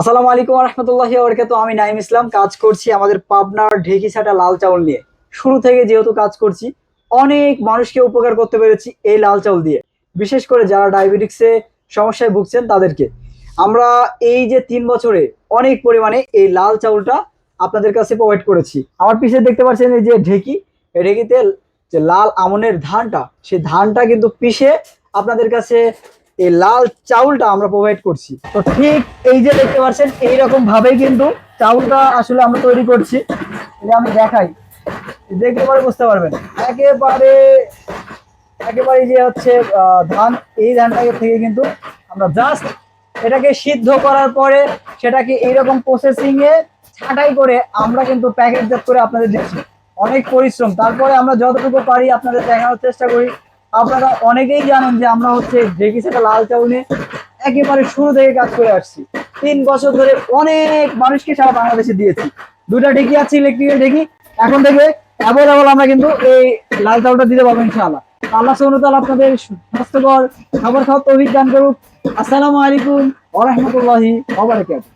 আসসালামু আলাইকুম রহমতুল্লাহ বরকাত আমি নাইম ইসলাম। কাজ করছি আমাদের পাবনার ঢেকিসাটা লাল চাউল নিয়ে। শুরু থেকে যেহেতু কাজ করছি, অনেক মানুষকে উপকার করতে পেরেছি এই লাল চাউল দিয়ে। বিশেষ করে যারা ডায়াবেটিক্সে সমস্যায় ভুগছেন তাদেরকে। আমরা এই যে তিন বছরে অনেক পরিমাণে এই লাল চাউলটা আপনাদের কাছে প্রোভাইড করেছি। আমার পিছিয়ে দেখতে পাচ্ছেন এই যে ঢেকি। ঢেকিতে যে লাল আমনের ধানটা, সেই ধানটা কিন্তু পিষে আপনাদের কাছে এই লাল চাউলটা আমরা প্রোভাইড করছি। তো ঠিক এই যে দেখতে পাচ্ছেন, এইরকম ভাবেই কিন্তু চাউলটা আসলে আমরা তৈরি করছি। এটা আমি দেখাই। দেখতে পারে বুঝতে পারবেন। একেবারে একেবারে যে হচ্ছে ধান, এই ধানটাকে থেকে কিন্তু আমরা জাস্ট এটাকে সিদ্ধ করার পরে সেটাকে এইরকম প্রসেসিং এ ছাঁটাই করে আমরা কিন্তু প্যাকেটজাত করে আপনাদের দিচ্ছি। অনেক পরিশ্রম। তারপরে আমরা যতটুকু পারি আপনাদের দেখানোর চেষ্টা করি। আপনারা অনেকেই জানেন যে আমরা হচ্ছে ঢেকি সেটা লাল নিয়ে একেবারে শুরু থেকে কাজ করে আসছি। তিন বছর ধরে অনেক মানুষকে সারা বাংলাদেশে দিয়েছি। দুটা ঢেকি আছে ইলেকট্রিকের ঢেকি। এখন থেকে অ্যাভেলেবল আমরা কিন্তু এই লাল চাউলটা দিতে পারব ইনশাআল্লাহ। আল্লাহ সুবহানাহু আপনাদের স্বাস্থ্যকর খাবার খাওয়ার দান করুক। আসসালামু আলাইকুম ওয়া